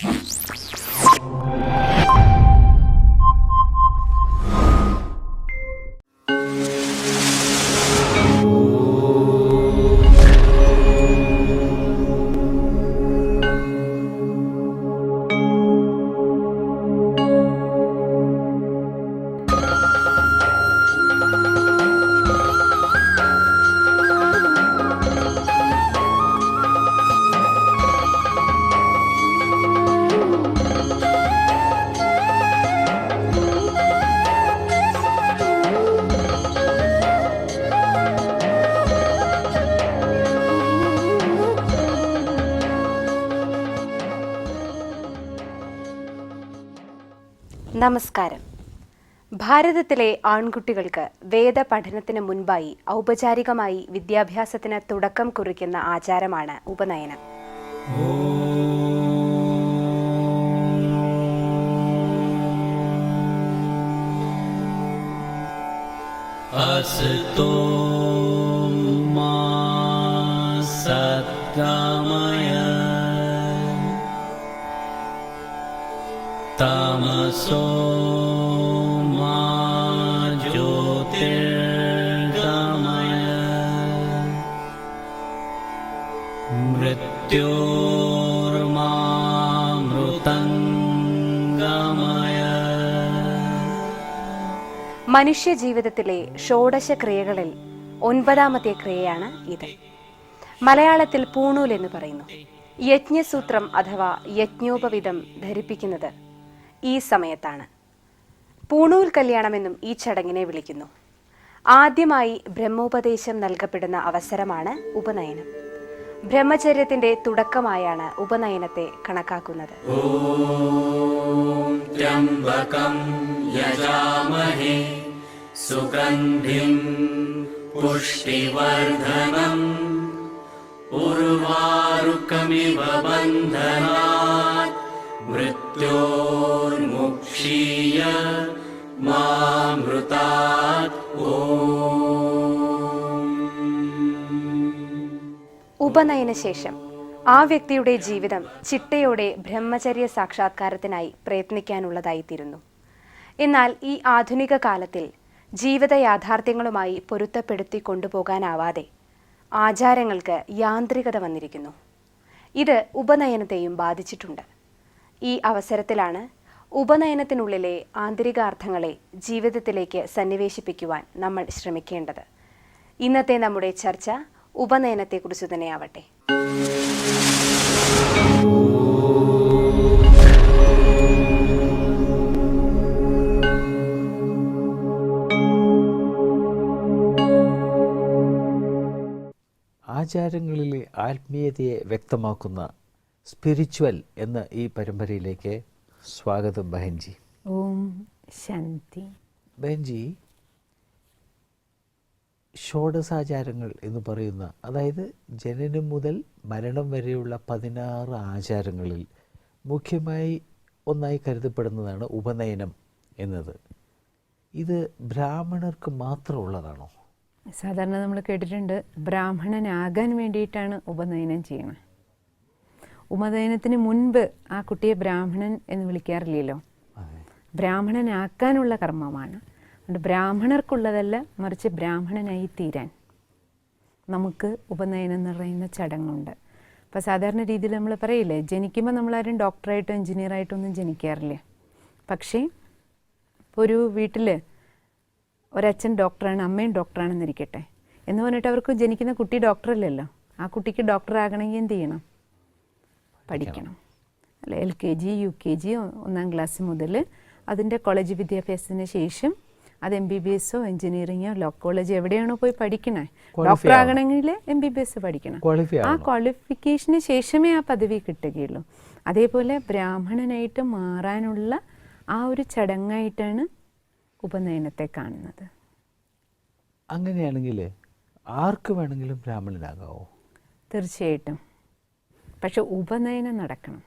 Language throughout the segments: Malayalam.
Huh? നമസ്കാരം. ഭാരതത്തിലെ ആൺകുട്ടികൾക്ക് വേദപഠനത്തിന് മുൻപായി ഔപചാരികമായി വിദ്യാഭ്യാസത്തിന് തുടക്കം കുറിക്കുന്ന ആചാരമാണ് ഉപനയനം. അസതോ तमसो मा ज्योतिर्गमय मृत्योर्मा मृतङ्गमय മനുഷ്യ ജീവിതത്തിലെ ഷോഡശ ക്രിയകളിൽ ഒൻപതാമത്തെ ക്രിയയാണ് ഇത് മലയാളത്തിൽ പൂണൂൽ എന്ന് പറയുന്നു യജ്ഞസൂത്രം അഥവാ യജ്ഞോപവിധം ധരിപ്പിക്കുന്നത് ഈ സമയത്താണ്. പൂണൂൽ കല്യാണമെന്നും ഈ ചടങ്ങിനെ വിളിക്കുന്നു. ആദ്യമായി ബ്രഹ്മോപദേശം നൽകപ്പെടുന്ന അവസരമാണ് ഉപനയനം. ബ്രഹ്മചര്യത്തിന്റെ തുടക്കമായാണ് ഉപനയനത്തെ കണക്കാക്കുന്നത്. സുഗന്ധിം മൃത്യോ बन्धनात् मृत्योर्मुक्षीय मामृतात् ॐ ഉപനയന ശേഷം ആ വ്യക്തിയുടെ ജീവിതം ചിട്ടയോടെ ബ്രഹ്മചര്യ സാക്ഷാത്കാരത്തിനായി പ്രയത്നിക്കാനുള്ളതായിത്തീരുന്നു എന്നാൽ ഈ ആധുനിക കാലത്തിൽ ജീവിത യാഥാർത്ഥ്യങ്ങളുമായി പൊരുത്തപ്പെടുത്തി കൊണ്ടുപോകാനാവാതെ ആചാരങ്ങൾക്ക് യാന്ത്രികത വന്നിരിക്കുന്നു ഇത് ഉപനയനത്തെയും ബാധിച്ചിട്ടുണ്ട് ഈ അവസരത്തിലാണ് ഉപനയനത്തിനുള്ളിലെ ആന്തരികാർത്ഥങ്ങളെ ജീവിതത്തിലേക്ക് സന്നിവേശിപ്പിക്കുവാൻ നമ്മൾ ശ്രമിക്കേണ്ടത്. ഇന്നത്തെ നമ്മുടെ ചർച്ച ഉപനയനത്തെക്കുറിച്ച് തന്നെയാവട്ടെ. ആചാരങ്ങളിലെ ആത്മീയതയെ വ്യക്തമാക്കുന്ന സ്പിരിച്വൽ എന്ന ഈ പരമ്പരയിലേക്ക് സ്വാഗതം ബഹൻജി. ഓം ശാന്തി. ബഹൻജി ഷോഡസാചാരങ്ങൾ എന്ന് പറയുന്ന അതായത് ജനനം മുതൽ മരണം വരെയുള്ള പതിനാറ് ആചാരങ്ങളിൽ മുഖ്യമായി ഒന്നായി കരുതപ്പെടുന്നതാണ് ഉപനയനം എന്നത്. ഇത് ബ്രാഹ്മണർക്ക് മാത്രമുള്ളതാണോ? സാധാരണ നമ്മൾ കേട്ടിട്ടുണ്ട് ബ്രാഹ്മണനാകാൻ വേണ്ടിയിട്ടാണ് ഉപനയനം ചെയ്യുന്നത്. ഉപനയനത്തിന് മുൻപ് ആ കുട്ടിയെ ബ്രാഹ്മണൻ എന്ന് വിളിക്കാറില്ലല്ലോ. ബ്രാഹ്മണനാക്കാനുള്ള കർമ്മമാണ്. അതുകൊണ്ട് ബ്രാഹ്മണർക്കുള്ളതല്ല മറിച്ച് ബ്രാഹ്മണനായി തീരാൻ നമുക്ക് ഉപനയനം എന്ന് പറയുന്ന ചടങ്ങുണ്ട്. അപ്പോൾ സാധാരണ രീതിയിൽ നമ്മൾ പറയില്ലേ ജനിക്കുമ്പോൾ നമ്മളാരും ഡോക്ടറായിട്ടോ എഞ്ചിനീയറായിട്ടോ ഒന്നും ജനിക്കാറില്ല. പക്ഷേ ഇപ്പോൾ ഒരു വീട്ടിൽ ഒരച്ഛൻ ഡോക്ടറാണ് അമ്മയും ഡോക്ടറാണെന്നിരിക്കട്ടെ എന്ന് പറഞ്ഞിട്ട് അവർക്ക് ജനിക്കുന്ന കുട്ടി ഡോക്ടറല്ലല്ലോ. ആ കുട്ടിക്ക് ഡോക്ടറാകണമെങ്കിൽ എന്ത് ചെയ്യണം? പഠിക്കണം. അല്ല L K G U K G ഒന്നാം ക്ലാസ് മുതൽ അതിന്റെ കോളേജ് വിദ്യാഭ്യാസത്തിന് ശേഷം അത് എം ബി ബി എസോ എഞ്ചിനീയറിങ്ങോ ലോ കോളേജ് എവിടെയാണോ പോയി പഠിക്കണേ? ഡോക്ടർ ആകണമെങ്കിൽ എം ബി ബി എസ് പഠിക്കണം. ആ. ക്വാളിഫിക്കേഷന് ശേഷമേ ആ പദവി കിട്ടുകയുള്ളൂ. അതേപോലെ ബ്രാഹ്മണനായിട്ട് മാറാനുള്ള ആ ഒരു ചടങ്ങായിട്ടാണ് ഉപനയനത്തെ കാണുന്നത്. അങ്ങനെയാണെങ്കിൽ ആർക്ക് വേണമെങ്കിലും ബ്രാഹ്മണനാകാവോ? തീർച്ചയായിട്ടും. പക്ഷെ ഉപനയനം നടക്കണം.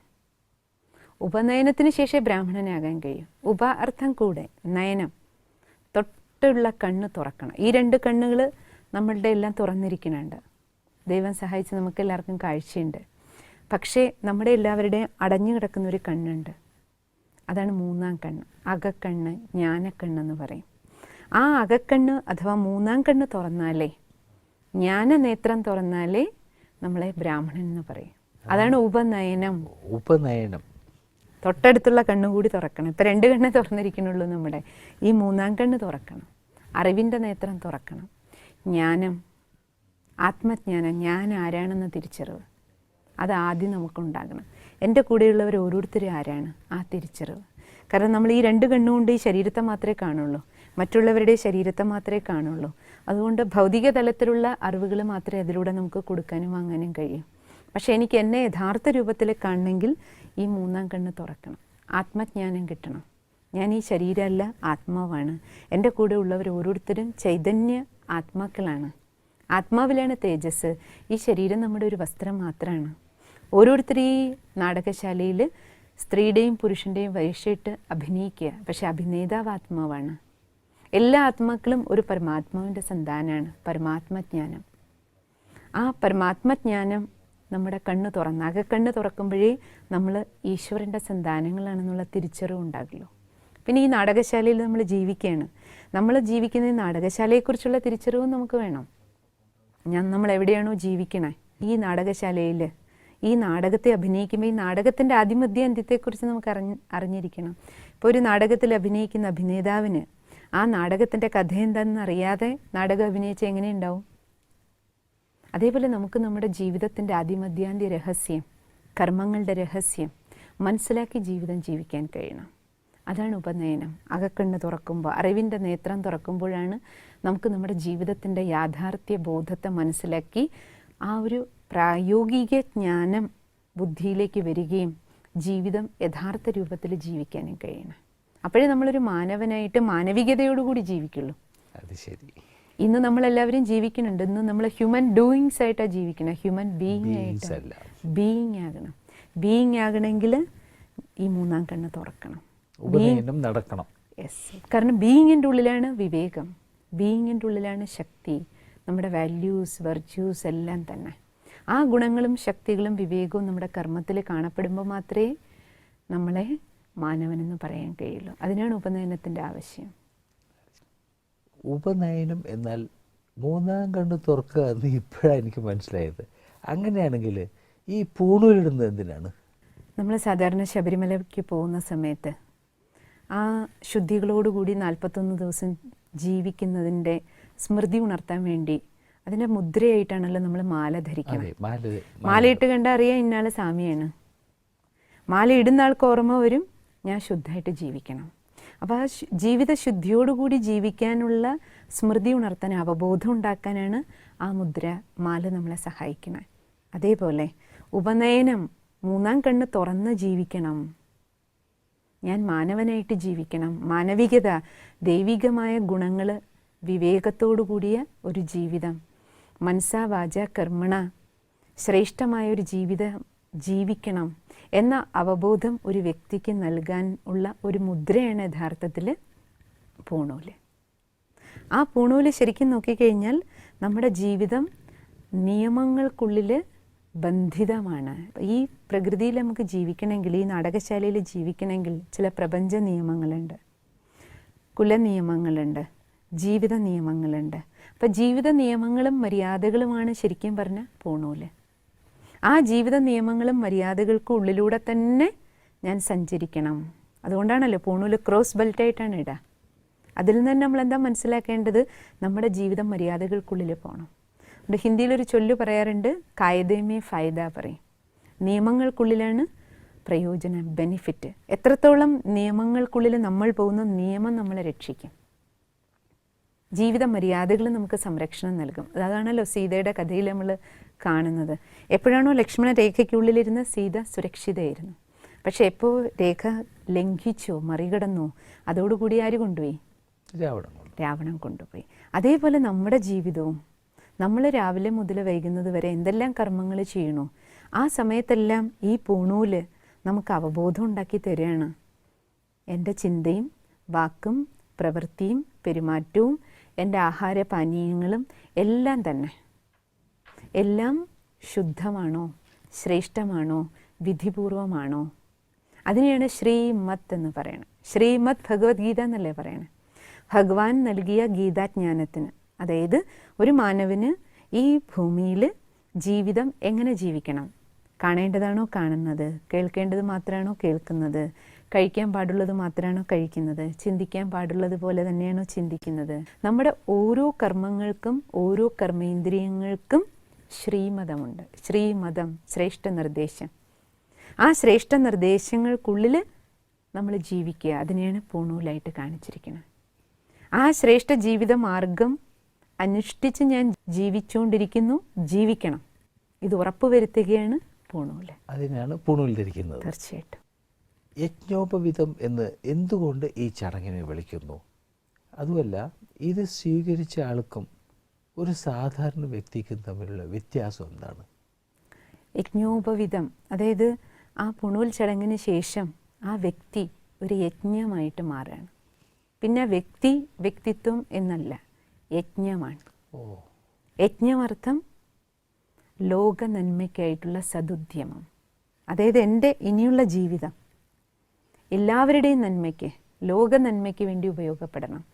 ഉപനയനത്തിന് ശേഷമേ ബ്രാഹ്മണനാകാൻ കഴിയും. ഉപ അർത്ഥം കൂടെ നയനം തൊട്ടുള്ള കണ്ണ് തുറക്കണം. ഈ രണ്ട് കണ്ണുകൾ നമ്മളുടെ എല്ലാം തുറന്നിരിക്കുന്നുണ്ട്. ദൈവം സഹായിച്ച് നമുക്ക് എല്ലാവർക്കും കാഴ്ചയുണ്ട്. പക്ഷേ നമ്മുടെ എല്ലാവരുടെയും അടഞ്ഞു കിടക്കുന്ന ഒരു കണ്ണുണ്ട്. അതാണ് മൂന്നാം കണ്ണ്. അകക്കണ്ണ് ജ്ഞാനക്കണ്ണെന്ന് പറയും. ആ അകക്കണ്ണ് അഥവാ മൂന്നാം കണ്ണ് തുറന്നാലേ ജ്ഞാനനേത്രം തുറന്നാലേ നമ്മളെ ബ്രാഹ്മണൻ എന്ന് പറയും. അതാണ് ഉപനയനം. ഉപനയനം. തൊട്ടടുത്തുള്ള കണ്ണുകൂടി തുറക്കണം. ഇപ്പൊ രണ്ട് കണ്ണേ തുറന്നിരിക്കണുള്ളൂ നമ്മുടെ. ഈ മൂന്നാം കണ്ണ് തുറക്കണം. അറിവിന്റെ നേത്രം തുറക്കണം. ജ്ഞാനം ആത്മജ്ഞാനം ഞാൻ ആരാണെന്ന തിരിച്ചറിവ്. അത് ആദ്യം നമുക്കുണ്ടാകണം. എന്റെ കൂടെയുള്ളവർ ഓരോരുത്തരും ആരാണ്? ആ തിരിച്ചറിവ്. കാരണം നമ്മൾ ഈ രണ്ട് കണ്ണുകൊണ്ട് ഈ ശരീരത്തെ മാത്രമേ കാണുള്ളൂ. മറ്റുള്ളവരുടെ ശരീരത്തെ മാത്രമേ കാണുള്ളൂ. അതുകൊണ്ട് ഭൗതിക തലത്തിലുള്ള അറിവുകൾ മാത്രമേ അതിലൂടെ നമുക്ക് കൊടുക്കാനും വാങ്ങാനും കഴിയും. പക്ഷേ എനിക്ക് എന്നെ യഥാർത്ഥ രൂപത്തിൽ കാണണമെങ്കിൽ ഈ മൂന്നാം കണ്ണ് തുറക്കണം. ആത്മജ്ഞാനം കിട്ടണം. ഞാൻ ഈ ശരീരമല്ല ആത്മാവാണ്. എന്റെ കൂടെ ഉള്ളവർ ഓരോരുത്തരും ചൈതന്യ ആത്മാക്കളാണ്. ആത്മാവിലാണ് തേജസ്. ഈ ശരീരം നമ്മുടെ ഒരു വസ്ത്രം മാത്രമാണ് ഓരോരുത്തർ ഈ നാടകശാലയിൽ സ്ത്രീയുടെയും പുരുഷന്റെയും വയസ്സിട്ട് അഭിനയിക്കുക. പക്ഷെ അഭിനേതാവ് ആത്മാവാണ്. എല്ലാ ആത്മാക്കളും ഒരു പരമാത്മാവിന്റെ സന്താനമാണ് പരമാത്മജ്ഞാനം. ആ പരമാത്മജ്ഞാനം നമ്മുടെ കണ്ണ് തുറന്ന്. കണ്ണ് തുറക്കുമ്പോഴേ നമ്മൾ ഈശ്വരന്റെ സന്താനങ്ങളാണെന്നുള്ള തിരിച്ചറിവ് ഉണ്ടാകുമല്ലോ പിന്നെ ഈ നാടകശാലയിൽ നമ്മൾ ജീവിക്കുകയാണ്. നമ്മൾ ജീവിക്കുന്ന ഈ നാടകശാലയെക്കുറിച്ചുള്ള തിരിച്ചറിവും നമുക്ക് വേണം. ഞാൻ നമ്മൾ എവിടെയാണോ ജീവിക്കണേ? ഈ നാടകശാലയിൽ ഈ നാടകത്തെ അഭിനയിക്കുമ്പോൾ ഈ നാടകത്തിന്റെ ആദിമധ്യ അന്ത്യത്തെക്കുറിച്ച് നമുക്ക് അറിഞ്ഞ് അറിഞ്ഞിരിക്കണം. ഇപ്പോൾ ഒരു നാടകത്തിൽ അഭിനയിക്കുന്ന അഭിനേതാവിന് ആ നാടകത്തിന്റെ കഥ എന്താണെന്ന് അറിയാതെ നാടകം അഭിനയിച്ച് എങ്ങനെ ഉണ്ടാവും? അതേപോലെ നമുക്ക് നമ്മുടെ ജീവിതത്തിന്റെ അതിമധ്യാന്തി രഹസ്യം കർമ്മങ്ങളുടെ രഹസ്യം മനസ്സിലാക്കി ജീവിതം ജീവിക്കാൻ കഴിയണം. അതാണ് ഉപനയനം. അകക്കണ്ണ് തുറക്കുമ്പോൾ അറിവിന്റെ നേത്രം തുറക്കുമ്പോഴാണ് നമുക്ക് നമ്മുടെ ജീവിതത്തിന്റെ യാഥാർത്ഥ്യ ബോധത്തെ മനസ്സിലാക്കി ആ ഒരു പ്രായോഗിക ജ്ഞാനം ബുദ്ധിയിലേക്ക് വരികയും ജീവിതം യഥാർത്ഥ രൂപത്തിൽ ജീവിക്കാനും കഴിയണം. അപ്പോഴേ നമ്മളൊരു മാനവനായിട്ട് മാനവികതയോടുകൂടി ജീവിക്കുള്ളൂ. അത് ശരി. ഇന്ന് നമ്മളെല്ലാവരും ജീവിക്കുന്നുണ്ട്. ഇന്ന് നമ്മൾ ഹ്യൂമൻ ഡൂയിങ്സ് ആയിട്ടാണ് ജീവിക്കണം. ഹ്യൂമൻ ബീയിങ് ആയിട്ട്. ബീയിങ് ആകണം. ബീയിങ് ആകണമെങ്കിൽ ഈ മൂന്നാം കണ്ണ് തുറക്കണം. നടക്കണം. യെസ് കാരണം ബീയിങ്ങിന്റെ ഉള്ളിലാണ് വിവേകം. ബീയിങ്ങിന്റെ ഉള്ളിലാണ് ശക്തി. നമ്മുടെ വാല്യൂസ് വെർച്യൂസ് എല്ലാം തന്നെ. ആ ഗുണങ്ങളും ശക്തികളും വിവേകവും നമ്മുടെ കർമ്മത്തിൽ കാണപ്പെടുമ്പോൾ മാത്രമേ നമ്മളെ മാനവനെന്ന് പറയാൻ കഴിയുള്ളൂ. അതിനാണ് ഉപനയനത്തിന്റെ ആവശ്യം. ഉപനയനം എന്നാൽ മൂന്നാം കണ്ണ് തുറക്കുക എന്ന് ഇപ്പോഴാണ് എനിക്ക് മനസ്സിലായത്. അങ്ങനെയാണെങ്കിൽ ഈ പൂണൂലിടുന്നത് എന്തിനാണ്? നമ്മൾ സാധാരണ ശബരിമലയ്ക്ക് പോകുന്ന സമയത്ത് ആ ശുദ്ധികളോടുകൂടി നാൽപ്പത്തൊന്ന് ദിവസം ജീവിക്കുന്നതിന്റെ സ്മൃതി ഉണർത്താൻ വേണ്ടി അതിന്റെ മുദ്രയായിട്ടാണല്ലോ നമ്മൾ മാല ധരിക്കുന്നത് മാലയിട്ട് കണ്ടാൽ അറിയാം ഇന്നാൾ സ്വാമിയാണ്. മാല ഇടുന്ന ആൾക്ക് ഓർമ്മ വരും ഞാൻ ശുദ്ധമായിട്ട് ജീവിക്കണം. അപ്പോൾ ആ ജീവിതശുദ്ധിയോടുകൂടി ജീവിത ശുദ്ധിയോടുകൂടി ജീവിക്കാനുള്ള സ്മൃതി ഉണർത്താൻ അവബോധം ഉണ്ടാക്കാനാണ് ആ മുദ്ര മാല നമ്മളെ സഹായിക്കുന്നത് അതേപോലെ ഉപനയനം മൂന്നാം കണ്ണ് തുറന്ന് ജീവിക്കണം. ഞാൻ മാനവനായിട്ട് ജീവിക്കണം. മാനവികത ദൈവികമായ ഗുണങ്ങൾ വിവേകത്തോടു കൂടിയ ഒരു ജീവിതം. മനസ്സാ വാച കർമ്മണ ശ്രേഷ്ഠമായൊരു ജീവിതം ജീവിക്കണം. എന്ന അവബോധം ഒരു വ്യക്തിക്ക് നൽകാൻ ഉള്ള ഒരു മുദ്രയാണ് യഥാർത്ഥത്തിൽ പൂണൂൽ. ആ പൂണൂൽ ശരിക്കും നോക്കിക്കഴിഞ്ഞാൽ നമ്മുടെ ജീവിതം നിയമങ്ങൾക്കുള്ളിൽ ബന്ധിതമാണ്. ഈ പ്രകൃതിയിൽ നമുക്ക് ജീവിക്കണമെങ്കിൽ ഈ നാടകശാലയിൽ ജീവിക്കണമെങ്കിൽ ചില പ്രപഞ്ച നിയമങ്ങളുണ്ട്. കുലനിയമങ്ങളുണ്ട് ജീവിത നിയമങ്ങളുണ്ട്. അപ്പം ജീവിത നിയമങ്ങളും മര്യാദകളുമാണ് ശരിക്കും പറഞ്ഞ പൂണൂൽ. ആ ജീവിത നിയമങ്ങളും മര്യാദകൾക്കും ഉള്ളിലൂടെ തന്നെ ഞാൻ സഞ്ചരിക്കണം. അതുകൊണ്ടാണല്ലോ പൂണൂൽ ക്രോസ് ബെൽറ്റായിട്ടാണ് ഇടുക അതിൽ നിന്ന് നമ്മൾ എന്താ മനസ്സിലാക്കേണ്ടത്? നമ്മുടെ ജീവിതം മര്യാദകൾക്കുള്ളിൽ പോകണം അതുകൊണ്ട് ഹിന്ദിയിലൊരു ചൊല്ല് പറയാറുണ്ട് കായതേമേ ഫായദ പറയും. നിയമങ്ങൾക്കുള്ളിലാണ് പ്രയോജനം ബെനിഫിറ്റ്. എത്രത്തോളം നിയമങ്ങൾക്കുള്ളിൽ നമ്മൾ പോകുന്ന നിയമം നമ്മളെ രക്ഷിക്കും. ജീവിത മര്യാദകൾ നമുക്ക് സംരക്ഷണം നൽകും. അതാണല്ലോ സീതയുടെ കഥയിൽ നമ്മൾ കാണുന്നത്. എപ്പോഴാണോ ലക്ഷ്മണ രേഖയ്ക്കുള്ളിലിരുന്ന് സീത സുരക്ഷിതയായിരുന്നു. പക്ഷെ എപ്പോൾ രേഖ ലംഘിച്ചോ മറികടന്നോ അതോടുകൂടി ആര് കൊണ്ടുപോയി? രാവണം കൊണ്ട് രാവണൻ കൊണ്ടുപോയി. അതേപോലെ നമ്മുടെ ജീവിതവും നമ്മൾ രാവിലെ മുതൽ വൈകുന്നത് വരെ എന്തെല്ലാം കർമ്മങ്ങൾ ചെയ്യണോ ആ സമയത്തെല്ലാം ഈ പൂണൂൽ നമുക്ക് അവബോധം ഉണ്ടാക്കി തരികയാണ് എന്റെ ചിന്തയും വാക്കും പ്രവൃത്തിയും പെരുമാറ്റവും എന്റെ ആഹാരപാനീയങ്ങളും എല്ലാം തന്നെ. എല്ലാം ശുദ്ധമാണോ? ശ്രേഷ്ഠമാണോ? വിധിപൂർവമാണോ? അതിനെയാണ് ശ്രീമത് എന്ന് പറയുന്നത് ശ്രീമത് ഭഗവത്ഗീത എന്നല്ലേ പറയണത്? ഭഗവാൻ നൽകിയ ഗീതാജ്ഞാനത്തിന്. അതായത് ഒരു മാനവന് ഈ ഭൂമിയിൽ ജീവിതം എങ്ങനെ ജീവിക്കണം? കാണേണ്ടതാണോ കാണുന്നത്? കേൾക്കേണ്ടത് മാത്രമാണോ കേൾക്കുന്നത്? കഴിക്കാൻ പാടുള്ളത് മാത്രമാണോ കഴിക്കുന്നത്? ചിന്തിക്കാൻ പാടുള്ളത് പോലെ തന്നെയാണോ ചിന്തിക്കുന്നത്? നമ്മുടെ ഓരോ കർമ്മങ്ങൾക്കും ഓരോ കർമ്മേന്ദ്രിയങ്ങൾക്കും ശ്രീമതമുണ്ട്. ശ്രീമതം ശ്രേഷ്ഠ നിർദ്ദേശം. ആ ശ്രേഷ്ഠ നിർദ്ദേശങ്ങൾക്കുള്ളിൽ നമ്മൾ ജീവിക്കുക. അതിനെയാണ് പൂണൂലായിട്ട് കാണിച്ചിരിക്കുന്നത്. ആ ശ്രേഷ്ഠ ജീവിത മാർഗം അനുഷ്ഠിച്ച് ഞാൻ ജീവിച്ചുകൊണ്ടിരിക്കുന്നു ജീവിക്കണം. ഇത് ഉറപ്പുവരുത്തുകയാണ് പൂണൂൽ. അതിനാണ് പൂണൂലിരിക്കുന്നത് തീർച്ചയായിട്ടും. യജ്ഞോപവിധം എന്ന് എന്തുകൊണ്ട് ഈ ചടങ്ങിനെ വിളിക്കുന്നു? അതുമല്ല ഇത് സ്വീകരിച്ച ആൾക്കും ഒരു സാധാരണ വ്യക്തിക്കും തമ്മിലുള്ള വ്യത്യാസം എന്താണ്? യജ്ഞോപവിധം അതായത് ആ പുണൂൽ ചടങ്ങിന് ശേഷം ആ വ്യക്തി ഒരു യജ്ഞമായിട്ട് മാറുകയാണ്. പിന്നെ വ്യക്തി വ്യക്തിത്വം എന്നല്ല യജ്ഞമാണ്. ഓ. യജ്ഞമർത്ഥം ലോക നന്മയ്ക്കായിട്ടുള്ള സതുദ്യമം അതായത് എന്റെ ഇനിയുള്ള ജീവിതം എല്ലാവരുടെയും നന്മയ്ക്ക് ലോക നന്മയ്ക്ക് വേണ്ടി ഉപയോഗപ്പെടണം.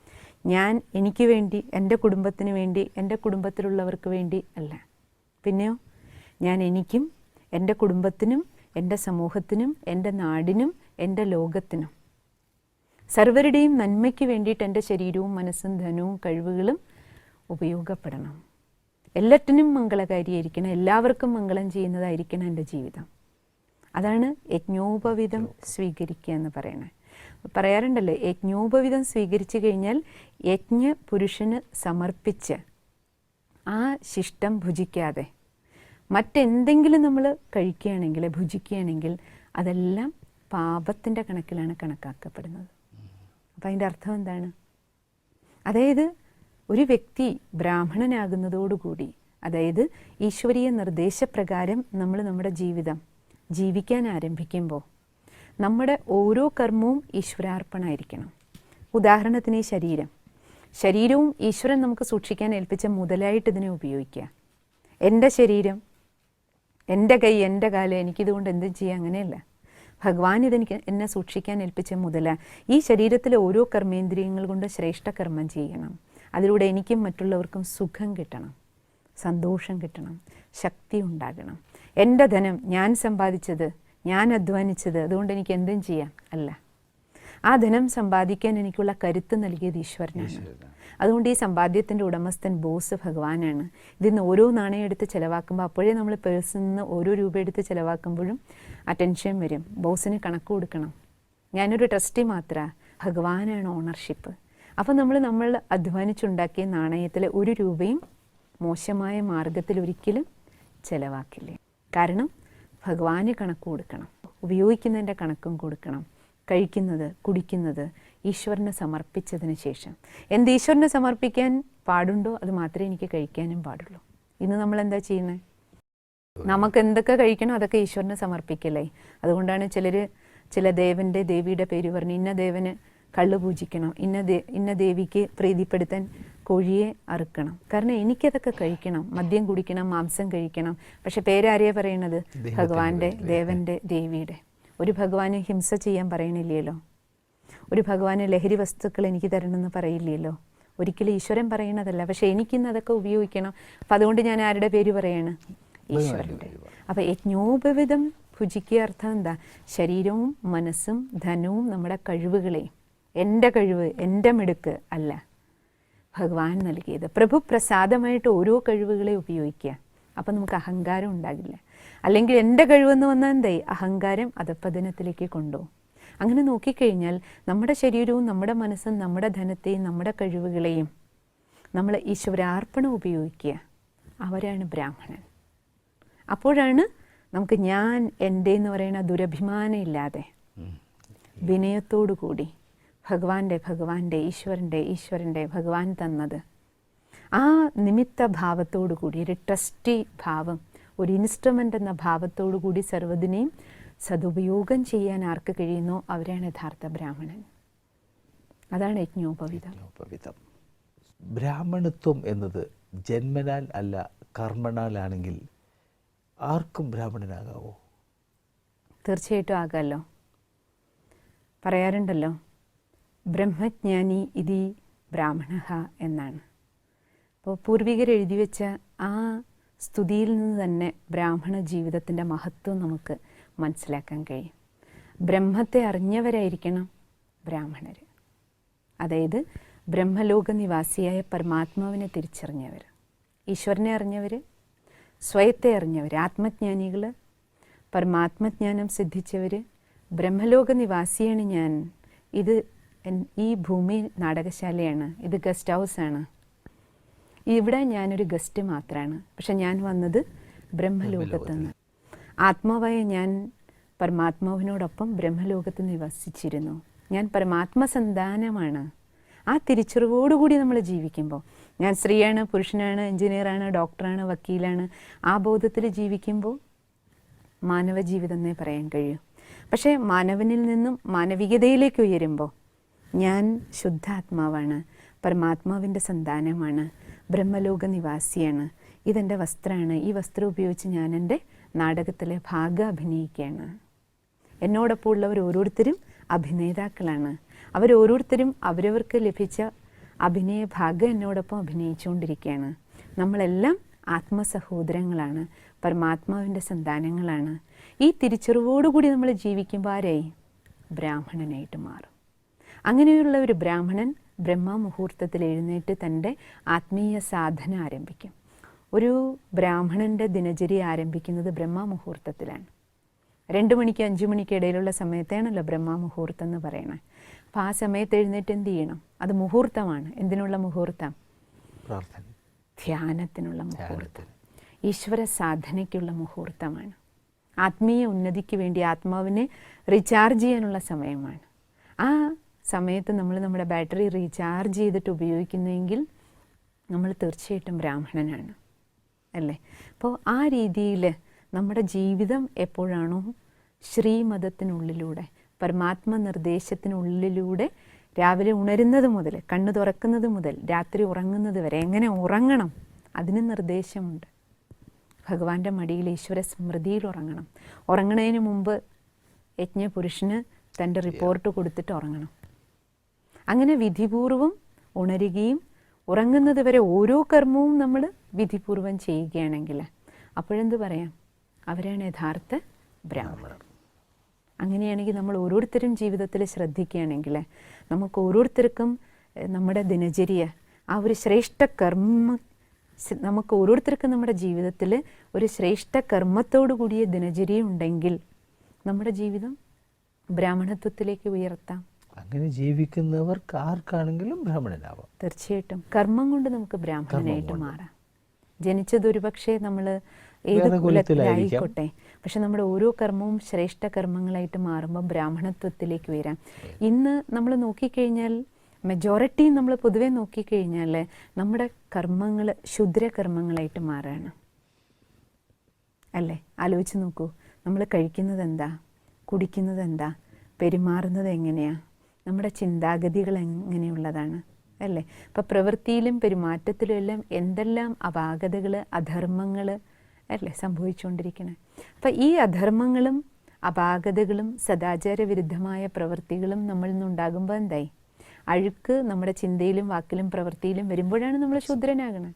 ഞാൻ എനിക്ക് വേണ്ടി എന്റെ കുടുംബത്തിന് വേണ്ടി എന്റെ കുടുംബത്തിലുള്ളവർക്ക് വേണ്ടി അല്ല. പിന്നെയോ? ഞാൻ എനിക്കും എന്റെ കുടുംബത്തിനും എന്റെ സമൂഹത്തിനും എന്റെ നാടിനും എന്റെ ലോകത്തിനും. സർവരുടെയും നന്മയ്ക്ക് വേണ്ടിയിട്ട് എന്റെ ശരീരവും മനസ്സും ധനവും കഴിവുകളും ഉപയോഗപ്പെടണം. എല്ലാറ്റിനും മംഗളകാരിയായിരിക്കണം എല്ലാവർക്കും മംഗളം ചെയ്യുന്നതായിരിക്കണം എന്റെ ജീവിതം. അതാണ് യജ്ഞോപവിധം സ്വീകരിക്കുക എന്ന് പറയുന്നത്. പറയാറുണ്ടല്ലോ യജ്ഞോപവിധം സ്വീകരിച്ചു കഴിഞ്ഞാൽ യജ്ഞ പുരുഷന് സമർപ്പിച്ച് ആ ശിഷ്ടം ഭുജിക്കാതെ മറ്റെന്തെങ്കിലും നമ്മൾ കഴിക്കുകയാണെങ്കിൽ ഭുജിക്കുകയാണെങ്കിൽ അതെല്ലാം പാപത്തിന്റെ കണക്കിലാണ് കണക്കാക്കപ്പെടുന്നത്. അപ്പം അതിന്റെ അർത്ഥം എന്താണ്? അതായത് ഒരു വ്യക്തി ബ്രാഹ്മണനാകുന്നതോടുകൂടി അതായത് ഈശ്വരീയ നിർദ്ദേശപ്രകാരം നമ്മൾ നമ്മുടെ ജീവിതം ജീവിക്കാൻ ആരംഭിക്കുമ്പോൾ നമ്മുടെ ഓരോ കർമ്മവും ഈശ്വരാർപ്പണമായിരിക്കണം ഉദാഹരണത്തിന് ഈ ശരീരം. ശരീരവും ഈശ്വരൻ നമുക്ക് സൂക്ഷിക്കാൻ ഏൽപ്പിച്ച മുതലായിട്ട് ഇതിനെ ഉപയോഗിക്കുക. എന്റെ ശരീരം എന്റെ കൈ എന്റെ കാൽ എനിക്കിതുകൊണ്ട് എന്തും ചെയ്യാം അങ്ങനെയല്ല. ഭഗവാൻ ഇതെനിക്ക് എന്നെ സൂക്ഷിക്കാൻ ഏൽപ്പിച്ച മുതല ഈ ശരീരത്തിലെ ഓരോ കർമ്മേന്ദ്രിയങ്ങൾ കൊണ്ട് ശ്രേഷ്ഠ കർമ്മം ചെയ്യണം. അതിലൂടെ എനിക്കും മറ്റുള്ളവർക്കും സുഖം കിട്ടണം സന്തോഷം കിട്ടണം ശക്തി ഉണ്ടാകണം. എന്റെ ധനം ഞാൻ സമ്പാദിച്ചത് ഞാൻ അധ്വാനിച്ചത് അതുകൊണ്ട് എനിക്ക് എന്തും ചെയ്യാം അല്ല. ആ ധനം സമ്പാദിക്കാൻ എനിക്കുള്ള കരുത്ത് നൽകിയത് ഈശ്വരനാണ്. അതുകൊണ്ട് ഈ സമ്പാദ്യത്തിന്റെ ഉടമസ്ഥൻ ബോസ് ഭഗവാനാണ്. ഇതിൽ നിന്ന് ഓരോ നാണയം എടുത്ത് ചിലവാക്കുമ്പോൾ അപ്പോഴേ നമ്മൾ പേഴ്സിൽ നിന്ന് ഓരോ രൂപ എടുത്ത് ചിലവാക്കുമ്പോഴും അറ്റൻഷൻ വരും. ബോസിന് കണക്ക് കൊടുക്കണം. ഞാനൊരു ട്രസ്റ്റി മാത്രമാണ് ഭഗവാനാണ് ഓണർഷിപ്പ് അപ്പോൾ നമ്മൾ നമ്മൾ അധ്വാനിച്ചുണ്ടാക്കിയ നാണയത്തിലെ ഒരു രൂപയും മോശമായ മാർഗത്തിൽ ഒരിക്കലും ചിലവാക്കില്ല. കാരണം ഭഗവാന് കണക്ക് കൊടുക്കണം. ഉപയോഗിക്കുന്നതിന്റെ കണക്കും കൊടുക്കണം. കഴിക്കുന്നത് കുടിക്കുന്നത് ഈശ്വരന് സമർപ്പിച്ചതിന് ശേഷം. എന്ത് ഈശ്വരന് സമർപ്പിക്കാൻ പാടുണ്ടോ? അത് മാത്രമേ എനിക്ക് കഴിക്കാനും പാടുള്ളൂ. ഇന്ന് നമ്മൾ എന്താ ചെയ്യുന്നത് നമുക്ക് എന്തൊക്കെ കഴിക്കണോ അതൊക്കെ ഈശ്വരനെ സമർപ്പിക്കല്ലേ? അതുകൊണ്ടാണ് ചിലർ ചില ദേവന്റെ ദേവിയുടെ പേര് പറഞ്ഞ് ഇന്ന ദേവന് കള്ള് പൂജിക്കണം. ഇന്ന ദേ ഇന്ന ദേവിക്ക് പ്രീതിപ്പെടുത്താൻ കോഴിയെ അറുക്കണം. കാരണം എനിക്കതൊക്കെ കഴിക്കണം. മദ്യം കുടിക്കണം മാംസം കഴിക്കണം. പക്ഷെ പേരാരെയാ പറയണത് ഭഗവാന്റെ ദേവന്റെ ദേവിയുടെ. ഒരു ഭഗവാന് ഹിംസ ചെയ്യാൻ പറയണില്ലല്ലോ ഒരു ഭഗവാന് ലഹരി വസ്തുക്കൾ എനിക്ക് തരണമെന്ന് പറയില്ലല്ലോ ഒരിക്കലും ഈശ്വരൻ പറയണതല്ല പക്ഷെ എനിക്കിന്ന് അതൊക്കെ ഉപയോഗിക്കണം. അപ്പം അതുകൊണ്ട് ഞാൻ ആരുടെ പേര് പറയാണ്? ഈശ്വരന്റെ. അപ്പം യജ്ഞോപവിധം ഭുജിക്കുക അർത്ഥം എന്താ? ശരീരവും മനസ്സും ധനവും നമ്മുടെ കഴിവുകളെയും എന്റെ കഴിവ് എന്റെ മിടുക്ക് അല്ല. ഭഗവാൻ നൽകിയത്. പ്രഭു പ്രസാദമായിട്ട് ഓരോ കഴിവുകളെ ഉപയോഗിക്കുക. അപ്പം നമുക്ക് അഹങ്കാരം ഉണ്ടാകില്ല. അല്ലെങ്കിൽ എന്റെ കഴിവെന്ന് വന്നാൽ എന്തായി അഹങ്കാരം അധപ്പതനത്തിലേക്ക് കൊണ്ടുപോകും അങ്ങനെ നോക്കിക്കഴിഞ്ഞാൽ നമ്മുടെ ശരീരവും നമ്മുടെ മനസ്സും നമ്മുടെ ധനത്തെയും നമ്മുടെ കഴിവുകളെയും നമ്മൾ ഈശ്വരാർപ്പണം ഉപയോഗിക്കുക. അവരാണ് ബ്രാഹ്മണൻ. അപ്പോഴാണ് നമുക്ക് ഞാൻ എന്റെ എന്ന് പറയുന്ന ദുരഭിമാനം ഇല്ലാതെ വിനയത്തോടു കൂടി ഭഗവാന്റെ ഭഗവാന്റെ ഈശ്വരന്റെ ഈശ്വരന്റെ ഭഗവാൻ തന്നത്. ആ നിമിത്ത ഭാവത്തോടു കൂടി ഒരു ട്രസ്റ്റി ഭാവം ഒരു ഇൻസ്ട്രുമെന്റ് എന്ന ഭാവത്തോടു കൂടി സർവതിനെയും സദുപയോഗം ചെയ്യാൻ ആർക്ക് കഴിയുന്നോ അവരാണ് യഥാർത്ഥ ബ്രാഹ്മണൻ. അതാണ് യജ്ഞോപവിതം. യജ്ഞോപവിധം ബ്രാഹ്മണത്വം എന്നത് ജന്മനാൽ അല്ല കർമ്മണാലാണെങ്കിൽ ആർക്കും ബ്രാഹ്മണനാകാവോ? തീർച്ചയായിട്ടും ആകാമല്ലോ പറയാറുണ്ടല്ലോ ബ്രഹ്മജ്ഞാനി ഇതി ബ്രാഹ്മണ എന്നാണ്. അപ്പോൾ പൂർവികർ എഴുതി വെച്ച ആ സ്തുതിയിൽ നിന്ന് തന്നെ ബ്രാഹ്മണ ജീവിതത്തിന്റെ മഹത്വം നമുക്ക് മനസ്സിലാക്കാൻ കഴിയും. ബ്രഹ്മത്തെ അറിഞ്ഞവരായിരിക്കണം ബ്രാഹ്മണർ അതായത് ബ്രഹ്മലോക നിവാസിയായ പരമാത്മാവിനെ തിരിച്ചറിഞ്ഞവർ. ഈശ്വരനെ അറിഞ്ഞവർ സ്വയത്തെ അറിഞ്ഞവർ ആത്മജ്ഞാനികൾ പരമാത്മജ്ഞാനം സിദ്ധിച്ചവർ ബ്രഹ്മലോക നിവാസിയാണ് ഞാൻ. ഇത് ഈ ഭൂമി നാടകശാലയാണ്. ഇത് ഗസ്റ്റ് ഹൗസാണ് ഇവിടെ ഞാനൊരു ഗസ്റ്റ് മാത്രമാണ് പക്ഷെ ഞാൻ വന്നത് ബ്രഹ്മലോകത്ത് നിന്ന്. ആത്മാവായ ഞാൻ പരമാത്മാവിനോടൊപ്പം ബ്രഹ്മലോകത്ത് നിവസിച്ചിരുന്നു. ഞാൻ പരമാത്മ സന്താനമാണ്. ആ തിരിച്ചറിവോടുകൂടി നമ്മൾ ജീവിക്കുമ്പോൾ ഞാൻ സ്ത്രീയാണ് പുരുഷനാണ് എഞ്ചിനീയറാണ് ഡോക്ടറാണ് വക്കീലാണ് ആ ബോധത്തിൽ ജീവിക്കുമ്പോൾ മാനവ ജീവിതം എന്നേ പറയാൻ കഴിയൂ. പക്ഷേ മാനവനിൽ നിന്നും മാനവികതയിലേക്ക് ഉയരുമ്പോൾ ഞാൻ ശുദ്ധാത്മാവാണ് പരമാത്മാവിന്റെ സന്താനമാണ് ബ്രഹ്മലോക നിവാസിയാണ്. ഇതെന്റെ വസ്ത്രമാണ് ഈ വസ്ത്രം ഉപയോഗിച്ച് ഞാൻ എന്റെ നാടകത്തിലെ ഭാഗം അഭിനയിക്കുകയാണ്. എന്നോടൊപ്പം ഉള്ളവർ ഓരോരുത്തരും അഭിനേതാക്കളാണ്. അവരോരോരുത്തരും അവരവർക്ക് ലഭിച്ച അഭിനയ ഭാഗം എന്നോടൊപ്പം അഭിനയിച്ചുകൊണ്ടിരിക്കുകയാണ്. നമ്മളെല്ലാം ആത്മസഹോദരങ്ങളാണ് പരമാത്മാവിന്റെ സന്താനങ്ങളാണ്. ഈ തിരിച്ചറിവോടുകൂടി നമ്മൾ ജീവിക്കുമ്പോൾ ആരായി? ബ്രാഹ്മണനായിട്ട് മാറും. അങ്ങനെയുള്ള ഒരു ബ്രാഹ്മണൻ ബ്രഹ്മ മുഹൂർത്തത്തിൽ എഴുന്നേറ്റ് തന്റെ ആത്മീയ സാധന ആരംഭിക്കും. ഒരു ബ്രാഹ്മണന്റെ ദിനചര്യ ആരംഭിക്കുന്നത് ബ്രഹ്മ മുഹൂർത്തത്തിലാണ് രണ്ട് മണിക്ക് അഞ്ച് മണിക്ക് ഇടയിലുള്ള സമയത്താണല്ലോ ബ്രഹ്മ മുഹൂർത്തം എന്ന് പറയണേ. അപ്പോൾ ആ സമയത്ത് എഴുന്നേറ്റ് എന്ത് ചെയ്യണം? അത് മുഹൂർത്തമാണ്. എന്തിനുള്ള മുഹൂർത്തം? ധ്യാനത്തിനുള്ള മുഹൂർത്തം. ഈശ്വര സാധനയ്ക്കുള്ള മുഹൂർത്തമാണ്. ആത്മീയ ഉന്നതിക്ക് വേണ്ടി ആത്മാവിനെ റീചാർജ് ചെയ്യാനുള്ള സമയമാണ്. ആ സമയത്ത് നമ്മൾ നമ്മുടെ ബാറ്ററി റീചാർജ് ചെയ്തിട്ട് ഉപയോഗിക്കുന്നെങ്കിൽ നമ്മൾ തീർച്ചയായിട്ടും ബ്രാഹ്മണനാണ്. അല്ലേ? അപ്പോൾ ആ രീതിയിൽ നമ്മുടെ ജീവിതം എപ്പോഴാണോ ശ്രീമതത്തിനുള്ളിലൂടെ പരമാത്മ നിർദ്ദേശത്തിനുള്ളിലൂടെ രാവിലെ ഉണരുന്നത് മുതൽ കണ്ണ് തുറക്കുന്നത് മുതൽ രാത്രി ഉറങ്ങുന്നത് വരെ എങ്ങനെ ഉറങ്ങണം? അതിന് നിർദ്ദേശമുണ്ട്. ഭഗവാന്റെ മടിയിൽ ഈശ്വര സ്മൃതിയിൽ ഉറങ്ങണം. ഉറങ്ങണതിന് മുമ്പ് യജ്ഞപുരുഷന് തന്റെ റിപ്പോർട്ട് കൊടുത്തിട്ട് ഉറങ്ങണം. അങ്ങനെ വിധിപൂർവം ഉണരുകയും ഉറങ്ങുന്നത് വരെ ഓരോ കർമ്മവും നമ്മൾ വിധിപൂർവം ചെയ്യുകയാണെങ്കിൽ അപ്പോഴെന്ത് പറയാം? അവരാണ് യഥാർത്ഥ ബ്രാഹ്മണർ. അങ്ങനെയാണെങ്കിൽ നമ്മൾ ഓരോരുത്തരും ജീവിതത്തിൽ ശ്രദ്ധിക്കുകയാണെങ്കിൽ നമുക്ക് ഓരോരുത്തർക്കും നമ്മുടെ ദിനചര്യ ആ ഒരു ശ്രേഷ്ഠ കർമ്മ നമുക്ക് ഓരോരുത്തർക്കും നമ്മുടെ ജീവിതത്തിൽ ഒരു ശ്രേഷ്ഠ കർമ്മത്തോടു കൂടിയ ദിനചര്യ ഉണ്ടെങ്കിൽ നമ്മുടെ ജീവിതം ബ്രാഹ്മണത്വത്തിലേക്ക് ഉയർത്താം. അങ്ങനെ ജീവിക്കുന്നവർക്ക് ആർക്കാണെങ്കിലും ബ്രാഹ്മണനാവാം. തീർച്ചയായിട്ടും. കർമ്മം കൊണ്ട് നമുക്ക് ബ്രാഹ്മണനായിട്ട് മാറാം. ജനിച്ചത് ഒരുപക്ഷെ നമ്മൾ ഏത്. കുലത്തിലായിക്കോട്ടെ പക്ഷെ നമ്മുടെ ഓരോ കർമ്മവും ശ്രേഷ്ഠ കർമ്മങ്ങളായിട്ട് മാറുമ്പോൾ ബ്രാഹ്മണത്വത്തിലേക്ക് വരാം. ഇന്ന് നമ്മൾ നോക്കിക്കഴിഞ്ഞാൽ മെജോറിറ്റി നമ്മൾ പൊതുവെ നോക്കിക്കഴിഞ്ഞാൽ നമ്മുടെ കർമ്മങ്ങൾ ശുദ്രകർമ്മങ്ങളായിട്ട് മാറുകയാണ് അല്ലേ? ആലോചിച്ച് നോക്കൂ. നമ്മൾ കഴിക്കുന്നത് എന്താ കുടിക്കുന്നത് എന്താ പെരുമാറുന്നത് എങ്ങനെയാണ് നമ്മുടെ ചിന്താഗതികൾ എങ്ങനെയുള്ളതാണ് അല്ലേ? ഇപ്പം പ്രവൃത്തിയിലും പെരുമാറ്റത്തിലും എല്ലാം എന്തെല്ലാം അപാകതകൾ അധർമ്മങ്ങൾ അല്ലേ സംഭവിച്ചുകൊണ്ടിരിക്കണേ. അപ്പം ഈ അധർമ്മങ്ങളും അപാകതകളും സദാചാര വിരുദ്ധമായ പ്രവൃത്തികളും നമ്മളിൽ നിന്നുണ്ടാകുമ്പോൾ എന്തായി? അഴുക്ക് നമ്മുടെ ചിന്തയിലും വാക്കിലും പ്രവൃത്തിയിലും വരുമ്പോഴാണ് നമ്മൾ ശൂദ്രനാകണത്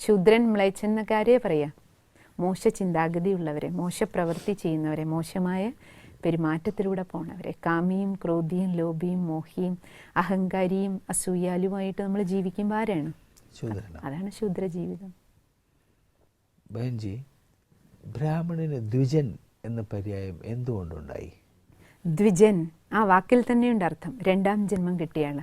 ശൂദ്രൻ മ്ലേച്ഛൻ എന്നൊക്കെ ആരെയാ പറയാ. മോശ ചിന്താഗതിയുള്ളവരെ മോശ പ്രവൃത്തി ചെയ്യുന്നവരെ മോശമായ പെരുമാറ്റത്തിലൂടെ പോണവരെ. കാമിയും ക്രോധിയും ലോഭിയും മോഹിയും അഹങ്കാരിയും അസൂയാലുമായിട്ട് നമ്മൾ ജീവിക്കുമ്പോൾ ആരാണ്? അതാണ് ശൂദ്ര ജീവിതം ബ്രാഹ്മണന് ദ്വിജൻ എന്ന പര്യായം എന്തുകൊണ്ടുണ്ടായി? ദ്വിജൻ ആ വാക്കിൽ തന്നെയുണ്ട് അർത്ഥം. രണ്ടാം ജന്മം കിട്ടിയാണ്.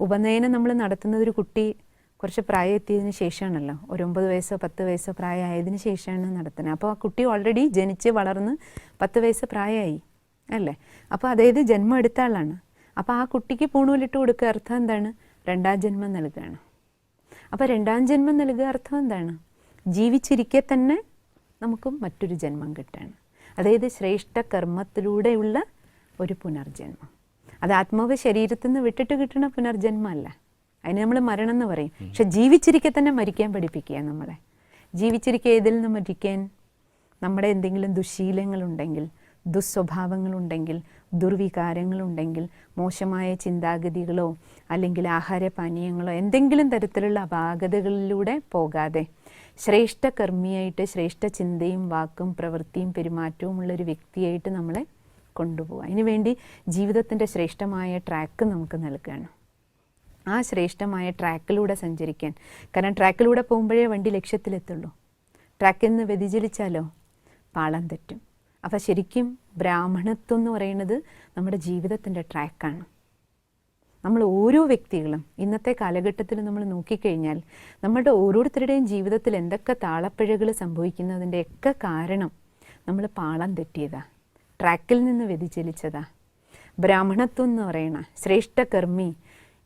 ഉപനയനം നമ്മൾ നടത്തുന്നത് ഒരു കുട്ടി കുറച്ച് പ്രായം എത്തിയതിന് ശേഷമാണല്ലോ. ഒരു ഒമ്പത് വയസ്സോ പത്ത് വയസ്സോ പ്രായമായതിന് ശേഷമാണ് നടത്തുന്നത്. അപ്പോൾ ആ കുട്ടി ഓൾറെഡി ജനിച്ച് വളർന്ന് പത്ത് വയസ്സ് പ്രായമായി അല്ലേ? അപ്പോൾ അതായത് ജന്മം എടുത്ത ആളാണ്. അപ്പോൾ ആ കുട്ടിക്ക് പൂണൂലിട്ട് കൊടുക്കുക അർത്ഥം എന്താണ്? രണ്ടാം ജന്മം നൽകുകയാണ്. അപ്പോൾ രണ്ടാം ജന്മം നൽകുക അർത്ഥം എന്താണ്? ജീവിച്ചിരിക്കെ തന്നെ നമുക്കും മറ്റൊരു ജന്മം കിട്ടുകയാണ്. അതായത് ശ്രേഷ്ഠ കർമ്മത്തിലൂടെയുള്ള ഒരു പുനർജന്മം. അത് ആത്മാവ് ശരീരത്തിൽ നിന്ന് വിട്ടിട്ട് കിട്ടുന്ന പുനർജന്മമല്ല. അതിന് നമ്മൾ മരണം എന്ന് പറയും. പക്ഷെ ജീവിച്ചിരിക്കെ തന്നെ മരിക്കാൻ പഠിപ്പിക്കുക നമ്മളെ. ജീവിച്ചിരിക്കെ ഏതിൽ നിന്ന് മരിക്കാൻ നമ്മുടെ എന്തെങ്കിലും ദുശീലങ്ങളുണ്ടെങ്കിൽ ദുസ്വഭാവങ്ങളുണ്ടെങ്കിൽ ദുർവികാരങ്ങളുണ്ടെങ്കിൽ മോശമായ ചിന്താഗതികളോ അല്ലെങ്കിൽ ആഹാരപാനീയങ്ങളോ എന്തെങ്കിലും തരത്തിലുള്ള അപാകതകളിലൂടെ പോകാതെ ശ്രേഷ്ഠ കർമ്മിയായിട്ട് ശ്രേഷ്ഠ ചിന്തയും വാക്കും പ്രവൃത്തിയും പെരുമാറ്റവും ഉള്ളൊരു വ്യക്തിയായിട്ട് നമ്മളെ കൊണ്ടുപോകുക അതിനുവേണ്ടി ജീവിതത്തിന്റെ ശ്രേഷ്ഠമായ ട്രാക്ക് നമുക്ക് നൽകുകയാണ് ആ ശ്രേഷ്ഠമായ ട്രാക്കിലൂടെ സഞ്ചരിക്കാൻ. കാരണം ട്രാക്കിലൂടെ പോകുമ്പോഴേ വണ്ടി ലക്ഷ്യത്തിലെത്തുള്ളൂ. ട്രാക്കിൽ നിന്ന് വ്യതിചലിച്ചാലോ? പാളം തെറ്റും. അപ്പോൾ ശരിക്കും ബ്രാഹ്മണത്വം എന്ന് പറയുന്നത് നമ്മുടെ ജീവിതത്തിന്റെ ട്രാക്കാണ്. നമ്മൾ ഓരോ വ്യക്തികളും ഇന്നത്തെ കാലഘട്ടത്തിൽ നമ്മൾ നോക്കിക്കഴിഞ്ഞാൽ നമ്മുടെ ഓരോരുത്തരുടെയും ജീവിതത്തിൽ എന്തൊക്കെ താളപ്പിഴകൾ സംഭവിക്കുന്നതിന്റെയൊക്കെ കാരണം നമ്മൾ പാളം തെറ്റിയതാ. ട്രാക്കിൽ നിന്ന് വ്യതിചലിച്ചതാ. ബ്രാഹ്മണത്വം എന്ന് പറയണ ശ്രേഷ്ഠകർമ്മി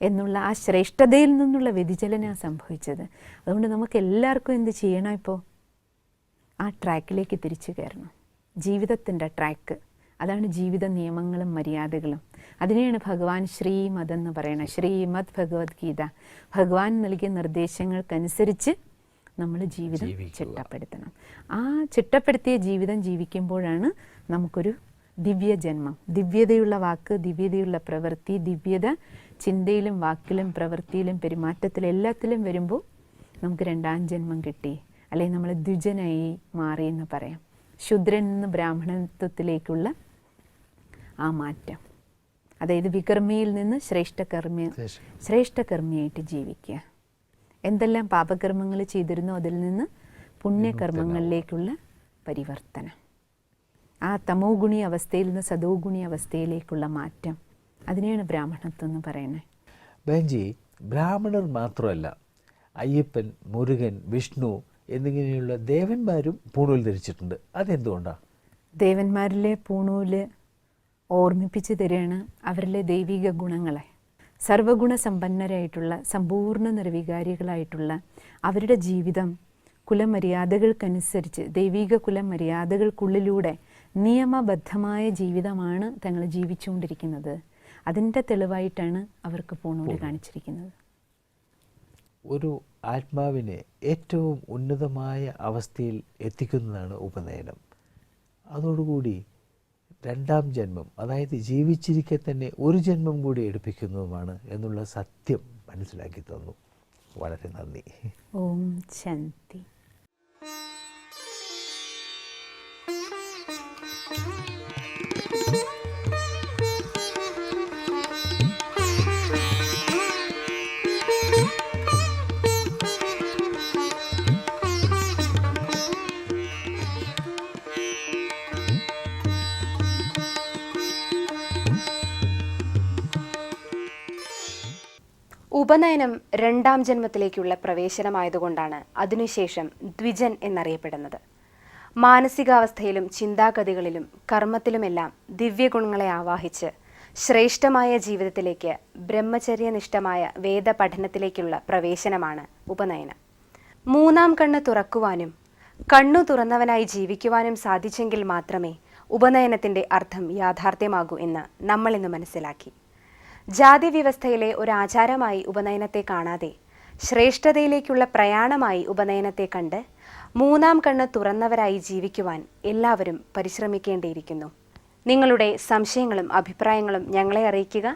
എന്നുള്ള ആ ശ്രേഷ്ഠതയിൽ നിന്നുള്ള വ്യതിചലനമാണ് സംഭവിച്ചത്. അതുകൊണ്ട് നമുക്ക് എല്ലാവർക്കും എന്ത് ചെയ്യണം ഇപ്പോൾ ആ ട്രാക്കിലേക്ക് തിരിച്ചു കയറണം. ജീവിതത്തിന്റെ ട്രാക്ക്. അതാണ് ജീവിത നിയമങ്ങളും മര്യാദകളും. അതിനെയാണ് ഭഗവാൻ ശ്രീമദ് എന്ന് പറയുന്നത് ശ്രീമദ് ഭഗവത്ഗീത ഭഗവാൻ നൽകിയ നിർദ്ദേശങ്ങൾക്കനുസരിച്ച് നമ്മൾ ജീവിതം ചിട്ടപ്പെടുത്തണം. ആ ചിട്ടപ്പെടുത്തിയ ജീവിതം ജീവിക്കുമ്പോഴാണ് നമുക്കൊരു ദിവ്യജന്മം. ദിവ്യതയുള്ള വാക്ക് ദിവ്യതയുള്ള പ്രവൃത്തി ദിവ്യത ചിന്തയിലും വാക്കിലും പ്രവൃത്തിയിലും പെരുമാറ്റത്തിലും എല്ലാത്തിലും വരുമ്പോൾ നമുക്ക് രണ്ടാം ജന്മം കിട്ടി. അല്ലെങ്കിൽ നമ്മൾ ദ്വിജനായി മാറി എന്ന് പറയാം. ശുദ്രൻ നിന്ന് ബ്രാഹ്മണത്വത്തിലേക്കുള്ള ആ മാറ്റം. അതായത് വികർമ്മിയിൽ നിന്ന് ശ്രേഷ്ഠകർമ്മി. ശ്രേഷ്ഠകർമ്മിയായിട്ട് ജീവിക്കുക. എന്തെല്ലാം പാപകർമ്മങ്ങൾ ചെയ്തിരുന്നോ അതിൽ നിന്ന് പുണ്യകർമ്മങ്ങളിലേക്കുള്ള പരിവർത്തനം. ആ തമോ ഗുണി അവസ്ഥയിൽ നിന്ന് സദോഗുണി അവസ്ഥയിലേക്കുള്ള മാറ്റം. അതിനെയാണ് ബ്രാഹ്മണത്വം എന്ന് പറയുന്നത്. ബെഞ്ചി ബ്രാഹ്മണർ മാത്രമല്ല അയ്യപ്പൻ മുരുകൻ വിഷ്ണു എന്നിങ്ങനെയുള്ള ദേവന്മാരും പൂണൂൽ ധരിച്ചിട്ടുണ്ട്. അതെന്തുകൊണ്ടാണ് ദേവന്മാരിലെ പൂണൂൽ ഓർമ്മിപ്പിച്ച് തരികയാണ് അവരിലെ ദൈവിക ഗുണങ്ങളെ. സർവഗുണ സമ്പന്നരായിട്ടുള്ള സമ്പൂർണ നിർവികാരികളായിട്ടുള്ള അവരുടെ ജീവിതം കുലമര്യാദകൾക്കനുസരിച്ച് ദൈവിക കുലമര്യാദകൾക്കുള്ളിലൂടെ നിയമബദ്ധമായ ജീവിതമാണ് തങ്ങൾ ജീവിച്ചുകൊണ്ടിരിക്കുന്നത്. അതിന്റെ തെളിവായിട്ടാണ് അവർക്ക് പൂണൂൽ കാണിച്ചിരിക്കുന്നത്. ഒരു ആത്മാവിനെ ഏറ്റവും ഉന്നതമായ അവസ്ഥയിൽ എത്തിക്കുന്നതാണ് ഉപനയനം. അതോടുകൂടി രണ്ടാം ജന്മം അതായത് ജീവിച്ചിരിക്കെ തന്നെ ഒരു ജന്മം കൂടി എടുപ്പിക്കുന്നതുമാണ് എന്നുള്ള സത്യം മനസ്സിലാക്കി തന്നു. വളരെ നന്ദി. ഓം ശാന്തി. ഉപനയനം രണ്ടാം ജന്മത്തിലേക്കുള്ള പ്രവേശനമായതുകൊണ്ടാണ് അതിനുശേഷം ദ്വിജൻ എന്നറിയപ്പെടുന്നത്. മാനസികാവസ്ഥയിലും ചിന്താഗതികളിലും കർമ്മത്തിലുമെല്ലാം ദിവ്യഗുണങ്ങളെ ആവാഹിച്ച് ശ്രേഷ്ഠമായ ജീവിതത്തിലേക്ക് ബ്രഹ്മചര്യനിഷ്ഠമായ വേദപഠനത്തിലേക്കുള്ള പ്രവേശനമാണ് ഉപനയനം. മൂന്നാം കണ്ണ് തുറക്കുവാനും കണ്ണു തുറന്നവനായി ജീവിക്കുവാനും സാധിച്ചെങ്കിൽ മാത്രമേ ഉപനയനത്തിന്റെ അർത്ഥം യാഥാർത്ഥ്യമാകൂ എന്ന് നമ്മൾ ഇന്ന് മനസ്സിലാക്കി. ജാതി വ്യവസ്ഥയിലെ ഒരു ആചാരമായി ഉപനയനത്തെ കാണാതെ ശ്രേഷ്ഠതയിലേക്കുള്ള പ്രയാണമായി ഉപനയനത്തെ കണ്ട് മൂന്നാം കണ്ണ് തുറന്നവരായി ജീവിക്കുവാൻ എല്ലാവരും പരിശ്രമിക്കേണ്ടിയിരിക്കുന്നു. നിങ്ങളുടെ സംശയങ്ങളും അഭിപ്രായങ്ങളും ഞങ്ങളെ അറിയിക്കുക.